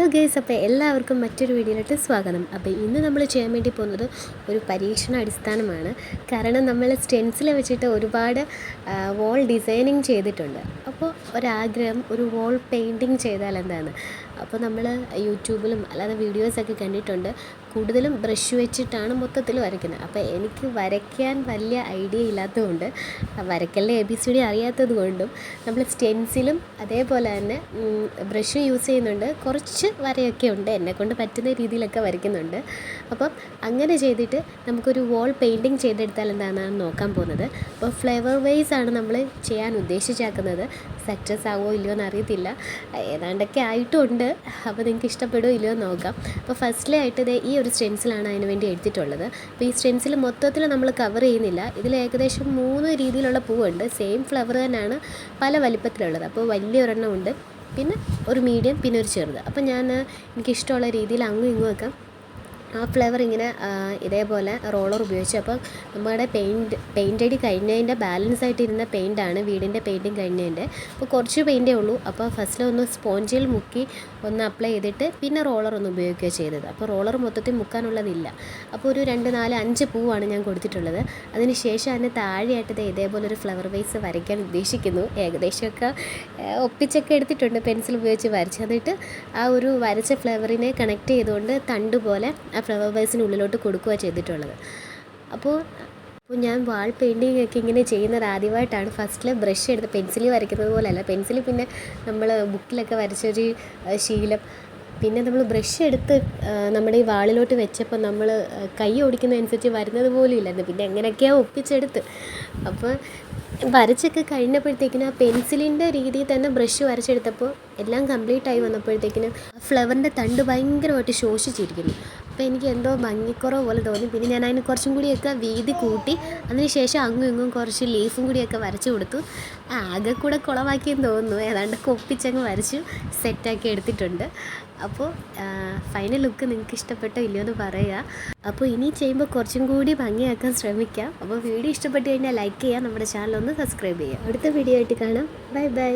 Hello guys അപ്പോൾ എല്ലാവർക്കും മറ്റൊരു വീഡിയോയിലോട്ട് സ്വാഗതം. അപ്പോൾ ഇന്ന് നമ്മൾ ചെയ്യാൻ വേണ്ടി പോകുന്നത് ഒരു പരീക്ഷണ അടിസ്ഥാനമാണ് കാരണം നമ്മൾ സ്റ്റെൻസിൽ വെച്ചിട്ട് ഒരുപാട് വോൾ ഡിസൈനിങ് ചെയ്തിട്ടുണ്ട്. അപ്പോൾ ഒരാഗ്രഹം ഒരു വോൾ പെയിന്റിങ് ചെയ്താൽ എന്താണ്? അപ്പോൾ നമ്മൾ യൂട്യൂബിലും അല്ലാതെ വീഡിയോസൊക്കെ കണ്ടിട്ടുണ്ട്. കൂടുതലും ബ്രഷ് വെച്ചിട്ടാണ് മൊത്തത്തിൽ വരയ്ക്കുന്നത്. അപ്പോൾ എനിക്ക് വരയ്ക്കാൻ വലിയ ഐഡിയ ഇല്ലാത്തതുകൊണ്ട് വരയ്ക്കലിന്റെ എ ബി സി ഡി അറിയാത്തത് കൊണ്ടും നമ്മൾ സ്റ്റെൻസിലും അതേപോലെ തന്നെ ബ്രഷ് യൂസ് ചെയ്യുന്നുണ്ട്. കുറച്ച് വരയൊക്കെ ഉണ്ട്. എന്നെക്കൊണ്ട് പറ്റുന്ന രീതിയിലൊക്കെ വരയ്ക്കുന്നുണ്ട്. അപ്പം അങ്ങനെ ചെയ്തിട്ട് നമുക്കൊരു വോൾ പെയിന്റിങ് ചെയ്തെടുത്താൽ എന്താണെന്നാണ് നോക്കാൻ പോകുന്നത്. അപ്പോൾ ഫ്ലേവർ വൈസ് ആണ് നമ്മൾ ചെയ്യാൻ ഉദ്ദേശിച്ചാക്കുന്നത്. സക്സസ് ആവുമോ ഇല്ലയോ എന്ന് അറിയത്തില്ല. ഏതാണ്ടൊക്കെ ആയിട്ടുണ്ട് അപ്പോൾ നിങ്ങൾക്ക് ഇഷ്ടപ്പെടുമോ ഇല്ലയോ എന്ന് നോക്കാം. അപ്പോൾ ഫസ്റ്റിലായിട്ട് ഇത് ഈ ഒരു സ്റ്റെൻസിലാണ് അതിന് വേണ്ടി എടുത്തിട്ടുള്ളത് അപ്പോൾ ഈ സ്റ്റെൻസിൽ മൊത്തത്തിൽ നമ്മൾ കവർ ചെയ്യുന്നില്ല. ഇതിൽ ഏകദേശം മൂന്ന് രീതിയിലുള്ള പൂവുണ്ട്. സെയിം ഫ്ലവർ തന്നെയാണ് പല വലിപ്പത്തിലുള്ളത്. അപ്പോൾ വലിയൊരെണ്ണം ഉണ്ട്. പിന്നെ ഒരു മീഡിയം പിന്നെ ഒരു ചെറുത്. അപ്പോൾ ഞാൻ എനിക്കിഷ്ടമുള്ള രീതിയിൽ അങ്ങും ഇങ്ങും ഒക്കെ ആ ഫ്ലേവർ ഇങ്ങനെ ഇതേപോലെ റോളർ ഉപയോഗിച്ചു നമ്മുടെ പെയിന്റ് പെയിന്റ് അടി കഴിഞ്ഞതിന്റെ ബാലൻസ് ആയിട്ടിരുന്ന പെയിന്റ് പെയിന്റാണ് വീടിന്റെ പെയിന്റിങ് കഴിഞ്ഞതിന്റെ. അപ്പോൾ കുറച്ച് പെയിന്റേ ഉള്ളൂ. അപ്പോൾ ഫസ്റ്റിൽ ഒന്ന് സ്പോഞ്ചിൽ മുക്കി ഒന്ന് അപ്ലൈ ചെയ്തിട്ട് പിന്നെ റോളർ ഒന്ന് ഉപയോഗിക്കുകയാണ് ചെയ്തത്. അപ്പോൾ റോളർ മൊത്തത്തിൽ മുക്കാനുള്ളതില്ല. അപ്പോൾ ഒരു രണ്ട് നാല് അഞ്ച് പൂവാണ് ഞാൻ കൊടുത്തിട്ടുള്ളത്. അതിന് ശേഷം അതിന് താഴെയായിട്ട് ഇതേപോലെ ഒരു ഫ്ലവർ വേസ് വരയ്ക്കാൻ ഉദ്ദേശിക്കുന്നു. ഏകദേശമൊക്കെ ഒപ്പിച്ചൊക്കെ എടുത്തിട്ടുണ്ട്. പെൻസിൽ ഉപയോഗിച്ച് വരച്ച്. എന്നിട്ട് ആ ഒരു വരച്ച ഫ്ലവറിനെ കണക്ട് ചെയ്തുകൊണ്ട് തണ്ട് പോലെ ഫ്ലവർ വൈസിന് ഉള്ളിലോട്ട് കൊടുക്കുക ചെയ്തിട്ടുള്ളത്. അപ്പോൾ അപ്പോൾ ഞാൻ വാൾ പെയിന്റിങ് ഒക്കെ ഇങ്ങനെ ചെയ്യുന്നത് ആദ്യമായിട്ടാണ്. ഫസ്റ്റിൽ ബ്രഷ് എടുത്ത് പെൻസിലിൽ വരയ്ക്കുന്നത് പോലെയല്ല. പെൻസിൽ പിന്നെ നമ്മൾ ബുക്കിലൊക്കെ വരച്ചൊരു ആ, ശീലം. പിന്നെ നമ്മൾ ബ്രഷ് എടുത്ത് നമ്മുടെ ഈ വാളിലോട്ട് വെച്ചപ്പോൾ നമ്മൾ കൈ ഓടിക്കുന്നതനുസരിച്ച് വരുന്നത് പോലും ഇല്ലായിരുന്നു പിന്നെ എങ്ങനെയൊക്കെയാണ് ഒപ്പിച്ചെടുത്ത്. അപ്പോൾ വരച്ചൊക്കെ കഴിഞ്ഞപ്പോഴത്തേക്കിനും ആ പെൻസിലിന്റെ രീതിയിൽ തന്നെ ബ്രഷ് വരച്ചെടുത്തപ്പോൾ എല്ലാം കംപ്ലീറ്റ് ആയി വന്നപ്പോഴത്തേക്കിനും ആ ഫ്ലവറിന്റെ തണ്ട് ഭയങ്കരമായിട്ട് ശോഷിച്ചിരിക്കുന്നു. അപ്പോൾ എനിക്ക് എന്തോ ഭംഗിക്കുറവ് പോലെ തോന്നി. പിന്നെ ഞാൻ അതിന് കുറച്ചും കൂടിയൊക്കെ വീതി കൂട്ടി. അതിനുശേഷം അങ്ങും ഇങ്ങും കുറച്ച് ലീഫും കൂടിയൊക്കെ വരച്ചു കൊടുത്തു. ആകെ കൂടെ കുളമാക്കിയെന്ന് തോന്നുന്നു. ഏതാണ്ട് കൊപ്പിച്ചങ്ങ് വരച്ചു സെറ്റാക്കി എടുത്തിട്ടുണ്ട്. അപ്പോൾ ഫൈനൽ ലുക്ക് നിങ്ങൾക്ക് ഇഷ്ടപ്പെട്ടോ ഇല്ലയോ എന്ന് പറയുക. അപ്പോൾ ഇനി ചെയ്യുമ്പോൾ കുറച്ചും കൂടി ഭംഗിയാക്കാൻ ശ്രമിക്കാം. അപ്പോൾ വീഡിയോ ഇഷ്ടപ്പെട്ട് കഴിഞ്ഞാൽ ലൈക്ക് ചെയ്യുക നമ്മുടെ ചാനൽ ഒന്ന് സബ്സ്ക്രൈബ് ചെയ്യുക. അടുത്ത വീഡിയോ ആയിട്ട് കാണാം. Bye bye